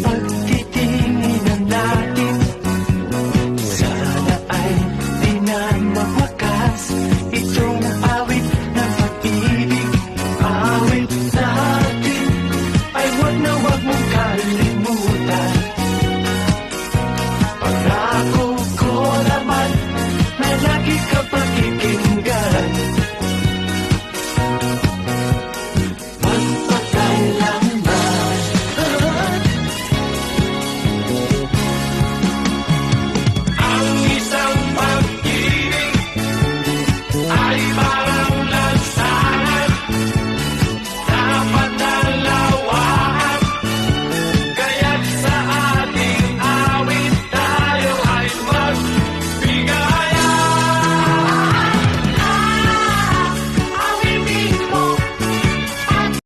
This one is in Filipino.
pagtitinginan natin Sana ay di na mawaka.